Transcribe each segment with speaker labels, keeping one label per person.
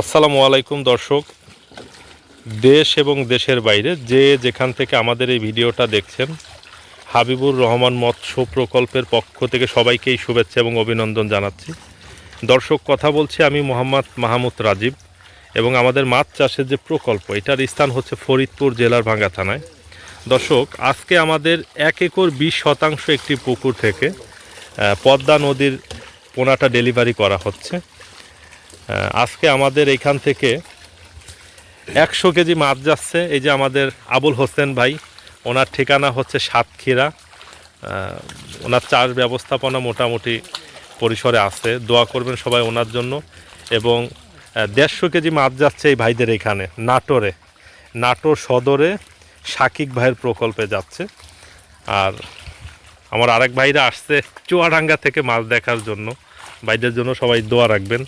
Speaker 1: আসসালামু আলাইকুম, দর্শক। দেশ এবং দেশের বাইরে যে যেখান থেকে আমাদের এই ভিডিওটা দেখছেন, হাবিবুর রহমান মৎস্য প্রকল্পের পক্ষ থেকে সবাইকেই শুভেচ্ছা এবং অভিনন্দন জানাচ্ছি। দর্শক, কথা বলছি আমি মোহাম্মদ মাহমুদ রাজীব এবং আমাদের মাছ চাষের যে প্রকল্প, এটার স্থান হচ্ছে ফরিদপুর জেলার ভাঙ্গা থানায়। দর্শক, আজকে আমাদের এক একর বিশ শতাংশ একটি পুকুর থেকে পদ্মা নদীর পোনাটা ডেলিভারি করা হচ্ছে। আজকে আমাদের এখান থেকে একশো কেজি মাছ যাচ্ছে। এই যে আমাদের আবুল হোসেন ভাই, ওনার ঠিকানা হচ্ছে সাতক্ষীরা। ওনার চাষ ব্যবস্থাপনা মোটামুটি পরিসরে আছে। দোয়া করবেন সবাই ওনার জন্য। এবং দেড়শো কেজি মাছ যাচ্ছে এই ভাইদের এখানে, নাটোরে। নাটোর সদরে সাকিক ভাইয়ের প্রকল্পে যাচ্ছে। আর আমার আরেক ভাইরা আসছে চুয়াডাঙ্গা থেকে মাছ দেখার জন্য। ভাইদের জন্য সবাই দোয়া রাখবেন।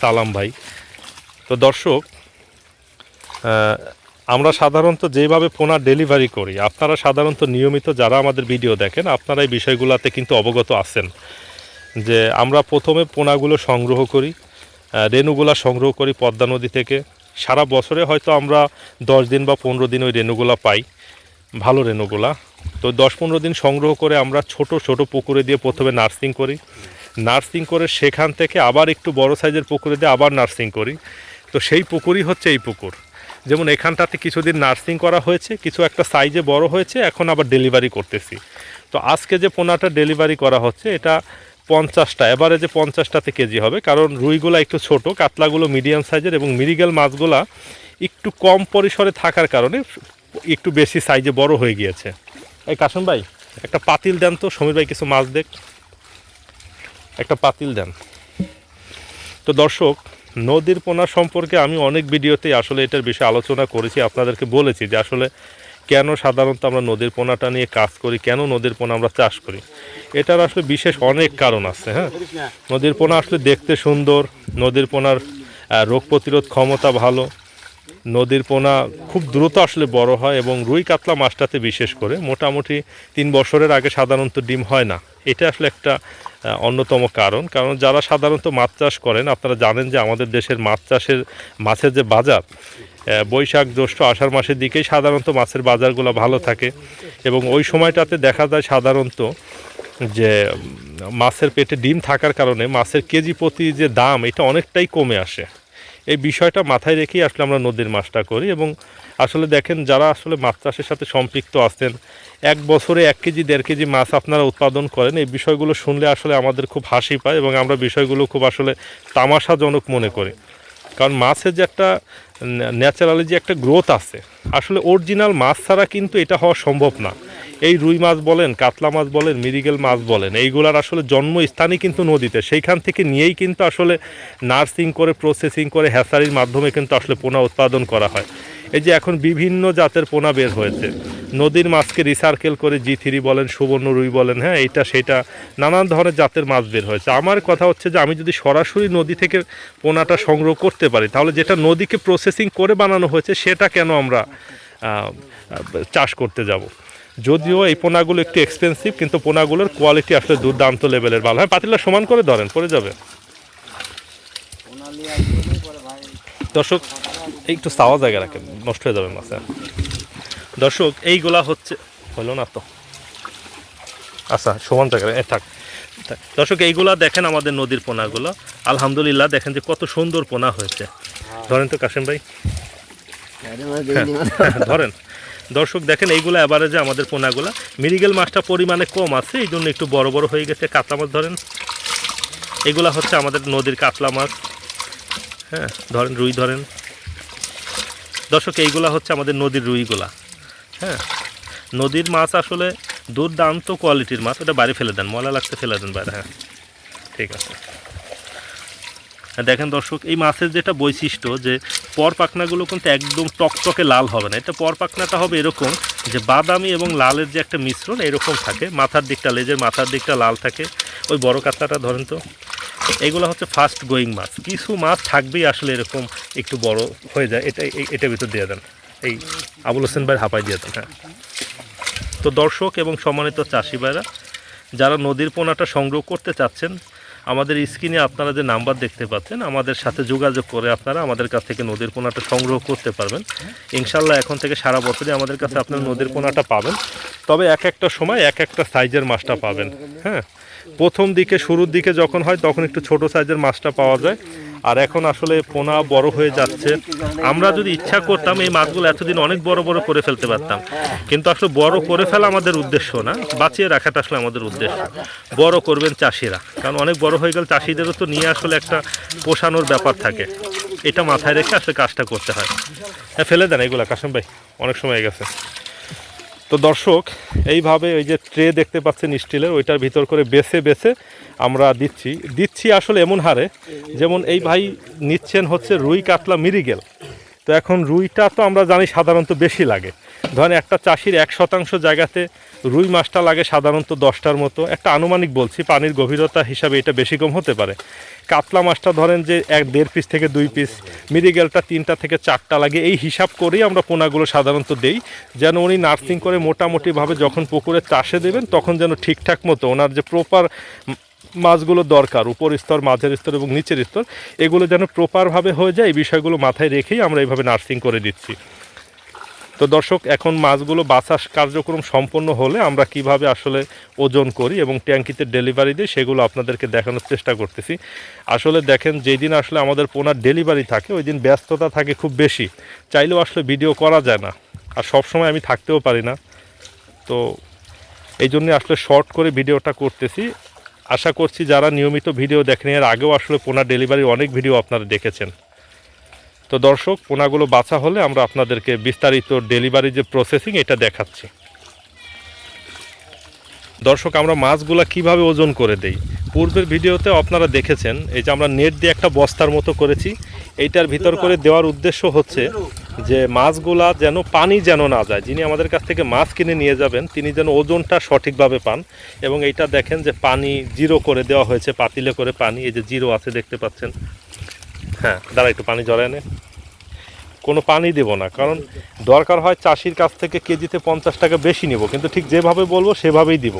Speaker 1: সালাম ভাই। তো দর্শক আমরা সাধারণত যেভাবে পোনা ডেলিভারি করি, আপনারা সাধারণত নিয়মিত যারা আমাদের ভিডিও দেখেন, আপনারা এই বিষয়গুলোতে কিন্তু অবগত আছেন যে আমরা প্রথমে পোনাগুলো সংগ্রহ করি রেণুগুলা সংগ্রহ করি পদ্মা নদী থেকে। সারা বছরে হয়তো আমরা দশ দিন বা পনেরো দিন ওই রেণুগুলা পাই, ভালো রেণুগুলা। তো দশ পনেরো দিন সংগ্রহ করে আমরা ছোট ছোট পুকুরে দিয়ে প্রথমে নার্সিং করি। নার্সিং করে সেখান থেকে আবার একটু বড় সাইজের পুকুরে দিয়ে আবার নার্সিং করি। তো সেই পুকুরই হচ্ছে এই পুকুর। যেমন এখানটাতে কিছুদিন নার্সিং করা হয়েছে, কিছু একটা সাইজে বড় হয়েছে, এখন আবার ডেলিভারি করতেছি। তো আজকে যে পোনাটা ডেলিভারি করা হচ্ছে, এটা পঞ্চাশটা এবারে যে পঞ্চাশটাতে কেজি হবে, কারণ রুইগুলা একটু ছোট, কাতলাগুলো মিডিয়াম সাইজের এবং মিরিগেল মাছগুলা একটু কম পরিসরে থাকার কারণে একটু বেশি সাইজে বড় হয়ে গিয়েছে। এই কাসম ভাই, একটা পাতিল দেন তো, সমীর ভাই কিছু মাছ দেখ। একটা পাতিল দেন। তো দর্শক, নদীর পোনা সম্পর্কে আমি অনেক ভিডিওতেই আসলে এটার বিষয়ে আলোচনা করেছি, আপনাদেরকে বলেছি যে আসলে কেন সাধারণত আমরা নদীর পোনাটা নিয়ে কাজ করি, কেন নদীর পোনা আমরা চাষ করি। এটার আসলে বিশেষ অনেক কারণ আছে হ্যাঁ? নদীর পোনা আসলে দেখতে সুন্দর, নদীর পোনার রোগ প্রতিরোধ ক্ষমতা ভালো নদীর পোনা খুব দ্রুত আসলে বড় হয় এবং রুই কাতলা মাছটাতে বিশেষ করে। মোটামুটি তিন বছরের আগে সাধারণত ডিম হয় না। এটা আসলে একটা অন্যতম কারণ। কারণ যারা সাধারণত মাছ চাষ করেন, আপনারা জানেন যে আমাদের দেশের মাছ চাষের মাছের যে বাজার বৈশাখ জ্যৈষ্ঠ আষাঢ় মাসের দিকেই সাধারণত মাছের বাজারগুলো ভালো থাকে এবং ওই সময়টাতে দেখা যায় সাধারণত যে মাছের পেটে ডিম থাকার কারণে মাছের কেজি প্রতি যে দাম, এটা অনেকটাই কমে আসে। এই বিষয়টা মাথায় রেখেই আসলে আমরা নদীর মাছটা করি এবং আসলে দেখেন যারা আসলে মাছ চাষের সাথে সম্পৃক্ত আছেন, এক বছরে এক কেজি, দেড় কেজি মাছ আপনারা উৎপাদন করেন, এই বিষয়গুলো শুনলে আসলে আমাদের খুব হাসি পায় এবং আমরা বিষয়গুলো খুব আসলে তামাশাজনক মনে করি। কারণ মাছের যে একটা ন্যাচারালি যে একটা গ্রোথ আছে, আসলে অরিজিনাল মাছ ছাড়া কিন্তু এটা হওয়া সম্ভব না। এই রুই মাছ বলেন, কাতলা মাছ বলেন মিরিগেল মাছ বলেন, এইগুলার আসলে জন্মস্থানই কিন্তু নদীতে। সেইখান থেকে নিয়েই কিন্তু আসলে নার্সিং করে, প্রসেসিং করে হ্যাসারির মাধ্যমে কিন্তু আসলে পোনা উৎপাদন করা হয়। এই যে এখন বিভিন্ন জাতের পোনা বের হয়েছে। নদীর মাছকে রিসার্কেল করে জি থ্রি বলেন, সুবর্ণ রুই বলেন হ্যাঁ এইটা সেটা, নানান ধরনের জাতের মাছ বের হয়েছে। আমার কথা হচ্ছে যে আমি যদি সরাসরি নদী থেকে পোনাটা সংগ্রহ করতে পারি, তাহলে যেটা নদীকে প্রসেসিং করে বানানো হয়েছে, সেটা কেন আমরা চাষ করতে যাব? যদিও এই পোনাগুলো একটু এক্সপেন্সিভ কিন্তু পোনাগুলোর কোয়ালিটি আসলে দুর্দান্ত লেভেলের ভালো। হয় পাতিলা সমান করে ধরেন পড়ে যাবে। দর্শক একটু সাওয়া জায়গা রাখেন নষ্ট হয়ে যাবে মাছ। হ্যাঁ। দর্শক এইগুলা হচ্ছে হলো না তো? আচ্ছা সমান জায়গায় এ, থাক। থাক। দর্শক এইগুলা দেখেন আমাদের নদীর পোনাগুলো। আলহামদুলিল্লাহ দেখেন যে কত সুন্দর পোনা হয়েছে। ধরেন তো কাশেম ভাই। ধরেন। দর্শক দেখেন, এইগুলো অ্যাভারেজে আমাদের পোনাগুলা। মিরিগেল মাছটা পরিমাণে কম আছে এই জন্য একটু বড় বড় হয়ে গেছে কাতলা মাছ, ধরেন। এগুলা হচ্ছে আমাদের নদীর কাতলা মাছ। হ্যাঁ ধরেন রুই, ধরেন। দর্শক, এইগুলা হচ্ছে আমাদের নদীর রুইগুলা। হ্যাঁ নদীর মাছ আসলে দুর্দান্ত কোয়ালিটির মাছ। ওটা বাইরে ফেলে দেন, ময়লা লাগতে ফেলে দেন বাইরে হ্যাঁ। ঠিক আছে। দেখেন দর্শক, এই মাছের যেটা বৈশিষ্ট্য যে পর পাখনাগুলো কিন্তু একদম টকটকে লাল হবে না। এটা পর পাখনাটা হবে এরকম যে বাদামি এবং লালের যে একটা মিশ্রণ এরকম থাকে। মাথার দিকটা, লেজের মাথার দিকটা লাল থাকে। ওই বড় কাতলাটা ধরেন তো। এগুলো হচ্ছে ফাস্ট গোয়িং মাছ। কিছু মাছ থাকবেই আসলে এরকম একটু বড় হয়ে যায়। এটা এটার ভিতর দিয়ে দেন। এই আবুল হোসেন ভাই হাঁপাই দিয়ে দেন হ্যাঁ। তো দর্শক এবং সম্মানিত চাষি ভাইরা, যারা নদীর পোনাটা সংগ্রহ করতে চাচ্ছেন আমাদের স্ক্রিনে আপনারা যে নাম্বার দেখতে পাচ্ছেন, আমাদের সাথে যোগাযোগ করে আপনারা আমাদের কাছ থেকে নদীর পোনাটা সংগ্রহ করতে পারবেন। ইনশাল্লাহ এখন থেকে সারা বছরই আমাদের কাছে আপনারা নদীর পোনাটা পাবেন। তবে এক একটা সময় এক একটা সাইজের মাছটা পাবেন হ্যাঁ? প্রথম দিকে, শুরুর দিকে যখন হয়, তখন একটু ছোট সাইজের মাছটা পাওয়া যায়। আর এখন আসলে পোনা বড় হয়ে যাচ্ছে। আমরা যদি ইচ্ছা করতাম এই মাছগুলো এতদিন অনেক বড় বড় করে ফেলতে পারতাম। কিন্তু আসলে বড় করে ফেলা আমাদের উদ্দেশ্য না, বাঁচিয়ে রাখাটা আসলে আমাদের উদ্দেশ্য। বড় করবেন চাষিরা, কারণ অনেক বড় হয়ে গেলে চাষিদেরও তো নিয়ে আসলে একটা পোষানোর ব্যাপার থাকে। এটা মাথায় রেখে আসলে কাজটা করতে হয়। হ্যাঁ ফেলে দেন এগুলো কাসম ভাই, অনেক সময় গেছে। তো দর্শক, এইভাবে ওই যে ট্রে দেখতে পাচ্ছেন স্টিলের, ওইটার ভিতর করে বেছে বেছে আমরা দিচ্ছি। দিচ্ছি আসলে এমন হারে, যেমন এই ভাই নিচ্ছেন হচ্ছে রুই কাতলা মিরিগেল তো এখন রুইটা তো আমরা জানি সাধারণত বেশি লাগে। ধরেন একটা চাষির এক শতাংশ জায়গাতে রুই মাছটা লাগে সাধারণত দশটার মতো। একটা আনুমানিক বলছি, পানির গভীরতা হিসাবে এটা বেশি কম হতে পারে। কাতলা মাছটা ধরেন যে এক দেড় পিস থেকে দুই পিস মিরিগেলটা তিনটা থেকে চারটা লাগে। এই হিসাব করেই আমরা পোনাগুলো সাধারণত দেই। যেন উনি নার্সিং করে মোটামুটিভাবে যখন পুকুরে চাষে দেবেন, তখন যেন ঠিকঠাক মতো ওনার যে প্রপার মাছগুলো দরকার, উপর স্তর, মাঝের স্তর এবং নিচের স্তর, এগুলো যেন প্রপারভাবে হয়ে যায়, এই বিষয়গুলো মাথায় রেখেই আমরা এইভাবে নার্সিং করে দিচ্ছি। তো দর্শক, এখন মাছগুলো বাছার কার্যক্রম সম্পন্ন হলে আমরা কীভাবে আসলে ওজন করি এবং ট্যাঙ্কিতে ডেলিভারি দিই সেগুলো আপনাদেরকে দেখানোর চেষ্টা করতেছি। আসলে দেখেন যেই দিন আসলে আমাদের পোনার ডেলিভারি থাকে ওই দিন ব্যস্ততা থাকে খুব বেশি। চাইলেও আসলে ভিডিও করা যায় না। আর সব সময় আমি থাকতেও পারি না। তো এই জন্যে আসলে শর্ট করে ভিডিওটা করতেছি। আশা করছি যারা নিয়মিত ভিডিও দেখেন, এর আগেও আসলে পোনা ডেলিভারি অনেক ভিডিও আপনারা দেখেছেন। তো দর্শক, পোনাগুলো বাছা হলে আমরা আপনাদেরকে বিস্তারিত ডেলিভারি যে প্রসেসিং এটা দেখাচ্ছি। দর্শক, আমরা মাছগুলা কীভাবে ওজন করে দেই? পূর্বের ভিডিওতে আপনারা দেখেছেন, এই যে আমরা নেট দিয়ে একটা বস্তার মতো করেছি। এইটার ভিতর করে দেওয়ার উদ্দেশ্য হচ্ছে যে মাছগুলা যেন পানি যেন না যায়। যিনি আমাদের কাছ থেকে মাছ কিনে নিয়ে যাবেন, তিনি যেন ওজনটা সঠিকভাবে পান এবং এইটা দেখেন যে পানি জিরো করে দেওয়া হয়েছে, পাতিলে করে পানি, এই যে জিরো আছে, দেখতে পাচ্ছেন। হ্যাঁ দাঁড়া একটু পানি জড়ায় নে। কোনো পানি দেব না কারণ দরকার হয় চাষির কাছ থেকে কেজিতে পঞ্চাশ টাকা বেশি নিব কিন্তু ঠিক যেভাবে বলব সেভাবেই দিব।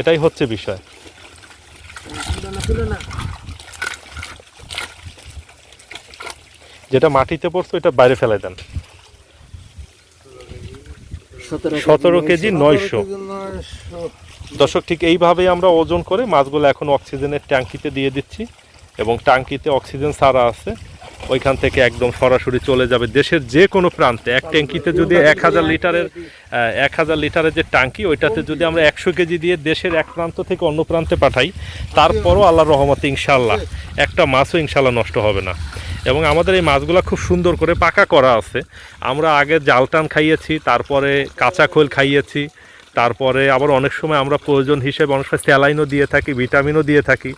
Speaker 1: এটাই হচ্ছে বিষয়। যেটা মাটিতে পড়ছে এটা বাইরে ফেলে দেন। সতেরো কেজি নয়শো। দর্শক ঠিক এইভাবেই আমরা ওজন করে মাছগুলো এখন অক্সিজেনের ট্যাঙ্কিতে দিয়ে দিচ্ছি। এবং ট্যাঙ্কিতে অক্সিজেন সারা আছে, ওইখান থেকে একদম সরাসরি চলে যাবে দেশের যে কোনো প্রান্তে। এক ট্যাঙ্কিতে যদি এক হাজার লিটারের এক হাজার লিটারের যে ট্যাঙ্কি, ওইটাতে যদি আমরা একশো কেজি দিয়ে দেশের এক প্রান্ত থেকে অন্য প্রান্তে পাঠাই, তারপরও আল্লাহর রহমতে ইনশাল্লাহ একটা মাছও ইনশাল্লাহ নষ্ট হবে না। এবং আমাদের এই মাছগুলো খুব সুন্দর করে পাকা করা আছে। আমরা আগে জালটান খাইয়েছি, তারপরে কাঁচা খোল খাইয়েছি, তারপরে আবার অনেক সময় আমরা প্রয়োজন হিসেবে অনেক সময় স্যালাইনও দিয়ে থাকি, ভিটামিনও দিয়ে থাকি।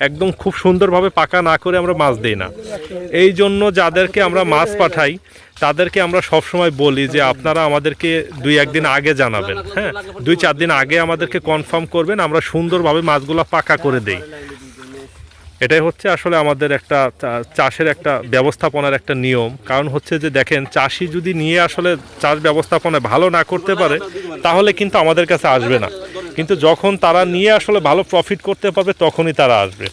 Speaker 1: একদম খুব সুন্দরভাবে পাকা না করে আমরা মাছ দিই না। এই জন্য যাদেরকে আমরা মাছ পাঠাই, তাদেরকে আমরা সব সময় বলি যে আপনারা আমাদেরকে দুই একদিন আগে জানাবেন হ্যাঁ? দুই চার দিন আগে আমাদেরকে কনফার্ম করবেন, আমরা সুন্দরভাবে মাছগুলো পাকা করে দেই। এটাই হচ্ছে আসলে আমাদের একটা চাষের একটা ব্যবস্থাপনার একটা নিয়ম। কারণ হচ্ছে যে দেখেন, চাষি যদি নিয়ে আসলে চাষ ব্যবস্থাপনা ভালো না করতে পারে, তাহলে কিন্তু আমাদের কাছে আসবে না। কিন্তু যখন তারা নিয়ে আসলে ভালো প্রফিট করতে পারবে তখনই তারা আসবে।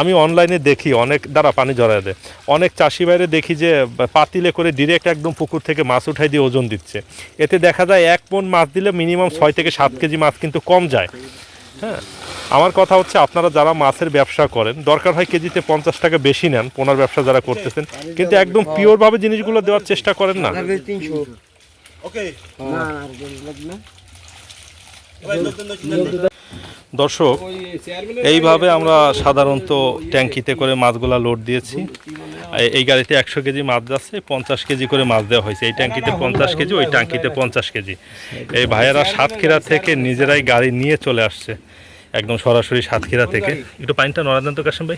Speaker 1: আমি অনলাইনে দেখি অনেক দ্বারা পানি জড়ায় দেয় অনেক চাষি বাইরে দেখি যে পাতিলে করে ডিরেক্ট একদম পুকুর থেকে মাছ উঠাই দিয়ে ওজন দিচ্ছে। এতে দেখা যায় এক মন মাছ দিলে মিনিমাম ছয় থেকে সাত কেজি মাছ কিন্তু কম যায়। হ্যাঁ? আমার কথা হচ্ছে আপনারা যারা মাছের ব্যবসা করেন দরকার হয় কেজিতে পঞ্চাশ টাকা বেশি নেন পোনার ব্যবসা যারা করতেছেন। কিন্তু একদম পিওরভাবে জিনিসগুলো দেওয়ার চেষ্টা করেন না। দর্শক, এইভাবে আমরা সাধারণত ট্যাঙ্কিতে করে মাছগুলা লোড দিয়েছি। এই- গাড়িতে একশো কেজি মাছ যাচ্ছে পঞ্চাশ কেজি করে মাছ দেওয়া হয়েছে। এই ট্যাঙ্কিতে পঞ্চাশ কেজি, ওই ট্যাঙ্কিতে পঞ্চাশ কেজি। এই ভাইয়েরা সাতক্ষীরা থেকে নিজেরাই গাড়ি নিয়ে চলে আসছে, একদম সরাসরি সাতক্ষীরা থেকে। একটু পানিটা নড়া দেন তো কাশিম ভাই।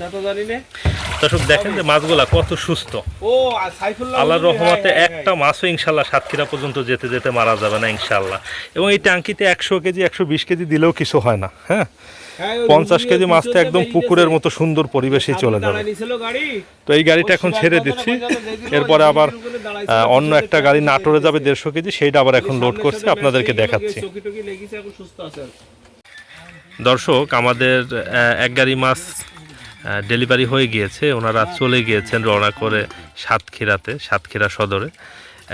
Speaker 2: তা তো জানি না।
Speaker 1: দর্শক দেখেন যে মাছগুলা কত সুস্থ।
Speaker 2: ও সাইফুল্লাহ
Speaker 1: আল্লাহর রহমতে
Speaker 2: হ্যাঁ, হ্যাঁ,
Speaker 1: একটা মাছও ইনশাল্লাহ সাতক্ষীরা পর্যন্ত যেতে যেতে মারা যাবে না ইনশাল্লাহ। এবং এই ট্যাঙ্কিতে একশো কেজি একশো বিশ কেজি দিলেও কিছু হয় না হ্যাঁ?
Speaker 2: হ্যাঁ,
Speaker 1: পঞ্চাশ কেজি মাছটা একদম পুকুরের মতো সুন্দর পরিবেশেই চলে যাবে। তো এই গাড়িটা এখন ছেড়ে দিচ্ছি। এরপরে আবার অন্য একটা গাড়ি নাটোরে যাবে দেড়শো কেজি সেইটা আবার এখন লোড করছে আপনাদেরকে দেখাচ্ছি। দর্শক আমাদের এক গাড়ি মাছ ডেলিভারি হয়ে গিয়েছে। ওনারা চলে গিয়েছেন রওনা করে সাতক্ষীরাতে, সাতক্ষীরা সদরে।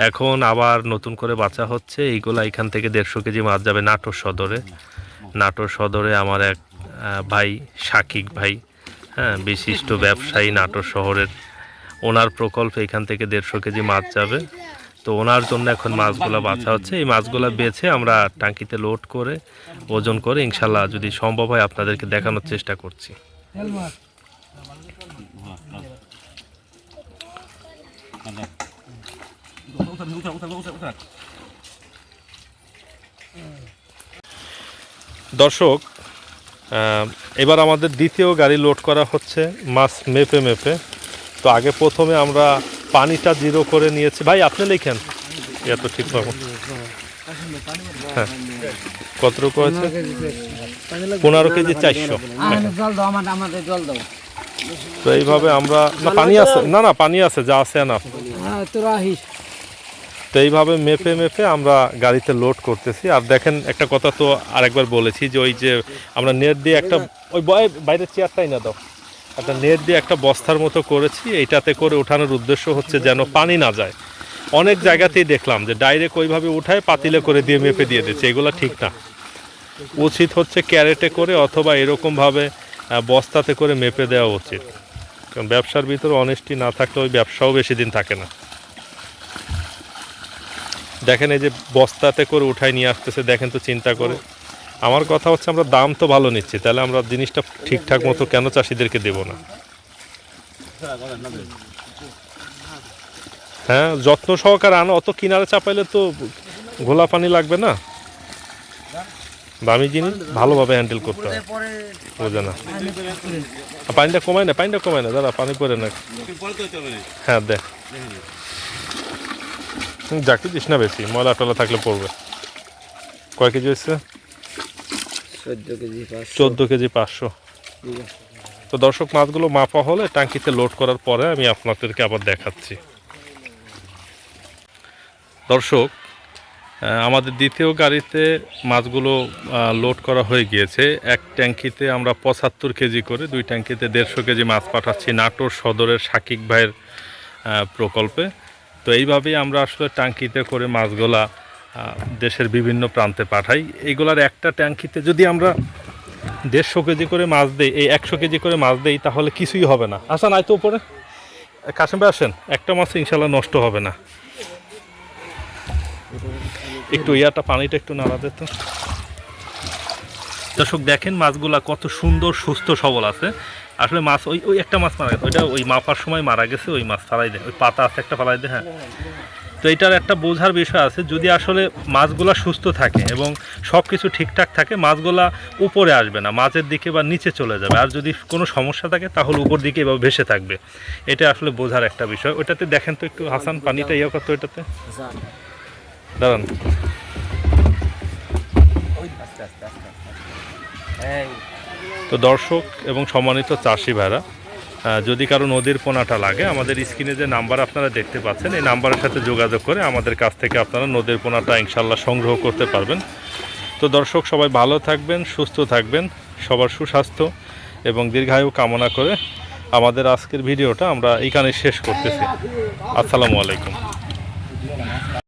Speaker 1: এখন আবার নতুন করে বাঁচা হচ্ছে। এইগুলো এখান থেকে দেড়শো কেজি মাছ যাবে নাটোর সদরে। নাটোর সদরে আমার এক ভাই শাকিক ভাই হ্যাঁ বিশিষ্ট ব্যবসায়ী নাটোর শহরের। ওনার প্রকল্পে এখান থেকে দেড়শো কেজি মাছ যাবে। তো ওনার জন্য এখন মাছগুলো বাছা হচ্ছে। এই মাছগুলো বেছে আমরা টাঙ্কিতে লোড করে, ওজন করে ইনশাল্লাহ যদি সম্ভব হয় আপনাদেরকে দেখানোর চেষ্টা করছি। দর্শক এবার আমাদের দ্বিতীয় গাড়ি লোড করা হচ্ছে মাছ মেপে মেপে। তো আগে প্রথমে আমরা পানিটা জিরো করে নিয়েছি। ভাই আপনি লিখেন। এত ঠিক পাবো। হ্যাঁ। কতটুকু আছে পনেরো কেজি চারশো।
Speaker 3: জল দাও আমাদের জল দাও।
Speaker 1: তো এইভাবে আমরা না পানি আছে। না না পানি আছে যা আছে না
Speaker 3: হ্যাঁ
Speaker 1: তো এইভাবে মেপে মেপে আমরা গাড়িতে লোড করতেছি। আর দেখেন একটা কথা তো আরেকবার বলেছি যে ওই যে আমরা নেট দিয়ে একটা ওই বয় বাইরের চেয়ারটাই না দাও। একটা নেট দিয়ে একটা বস্তার মতো করেছি। এইটাতে করে ওঠানোর উদ্দেশ্য হচ্ছে যেন পানি না যায়। অনেক জায়গাতেই দেখলাম যে ডাইরেক্ট ওইভাবে উঠায় পাতিলে করে দিয়ে মেপে দিয়ে দিচ্ছে। এগুলো ঠিক না। উচিত হচ্ছে ক্যারেটে করে অথবা এরকমভাবে বস্তাতে করে মেপে দেওয়া উচিত। কারণ ব্যবসার ভিতরে অনেস্টি না থাকলে ওই ব্যবসাও বেশি দিন থাকে না। দেখেন এই যে বস্তাতে করে উঠাই নিয়ে আসতেছে, দেখেন তো চিন্তা করে। আমার কথা হচ্ছে আমরা দাম তো ভালো নিচ্ছি, তাহলে আমরা জিনিসটা ঠিকঠাক মতো কেন চাষিদেরকে দেব না? হ্যাঁ যত্ন সহকারে আনো, অত কিনারে চাপাইলে তো ঘোলা পানি লাগবে না? দামি জিনিস ভালোভাবে হ্যান্ডেল করতে হয়। বোঝে না। পানিটা কমায় না পানিটা কমায় না দাদা পানি পরে না। হ্যাঁ দেখ যাকে দিস না বেশি ময়লা টলা থাকলে পড়বে। কয় কেজি হচ্ছে
Speaker 2: চোদ্দ কেজি
Speaker 1: পাঁচশো। তো দর্শক মাছগুলো মাপা হলে ট্যাঙ্কিতে লোড করার পরে আমি আপনাদেরকে আবার দেখাচ্ছি। দর্শক আমাদের দ্বিতীয় গাড়িতে মাছগুলো লোড করা হয়ে গিয়েছে। এক ট্যাঙ্কিতে আমরা পঁচাত্তর কেজি করে, দুই ট্যাঙ্কিতে দেড়শো কেজি মাছ পাঠাচ্ছি নাটোর সদরের সাকিক ভাইয়ের প্রকল্পে। তো এইভাবেই আমরা আসলে ট্যাঙ্কিতে করে মাছগুলা দেশের বিভিন্ন প্রান্তে পাঠাই। এইগুলার একটা ট্যাঙ্কিতে যদি আমরা দেড়শো কেজি করে মাছ দেই, এই একশো কেজি করে মাছ দেই, তাহলে কিছুই হবে না। আসেন আয় তো উপরে। কাশিম ভাই আসেন। একটা মাছ ইনশাল্লাহ নষ্ট হবে না। একটু ইয়াটা পানিটা একটু নাড়া দে তো। দর্শক, দেখেন মাছগুলা কত সুন্দর, সুস্থ, সবল আছে। আসলে মাছ ওই ওই একটা মাছ মারা গেছে। ওইটা ওই মাপার সময় মারা গেছে, ওই মাছ ফালাই দেয় ওই পাতা আছে, একটা ফালাই দেয় হ্যাঁ। তো এটার একটা বোঝার বিষয় আছে, যদি আসলে মাছগুলা সুস্থ থাকে এবং সব কিছু ঠিকঠাক থাকে, মাছগুলা উপরে আসবে না, মাছের দিকে বা নিচে চলে যাবে। আর যদি কোনো সমস্যা থাকে, তাহলে উপর দিকে এবার ভেসে থাকবে। এটা আসলে বোঝার একটা বিষয়। ওইটাতে দেখেন তো একটু হাসান পানিটা ইয়ে করতো এটাতে দাঁড়ান। তো দর্শক এবং সম্মানিত চাষি ভাইরা যদি কারও নদীর পোনাটা লাগে, আমাদের স্ক্রিনে যে নাম্বার আপনারা দেখতে পাচ্ছেন, এই নাম্বারের সাথে যোগাযোগ করে আমাদের কাছ থেকে আপনারা নদীর পোনাটা ইনশাল্লাহ সংগ্রহ করতে পারবেন। তো দর্শক, সবাই ভালো থাকবেন, সুস্থ থাকবেন, সবার সুস্বাস্থ্য এবং দীর্ঘায়ু কামনা করে আমাদের আজকের ভিডিওটা আমরা এইখানে শেষ করতেছি। আসসালামু আলাইকুম।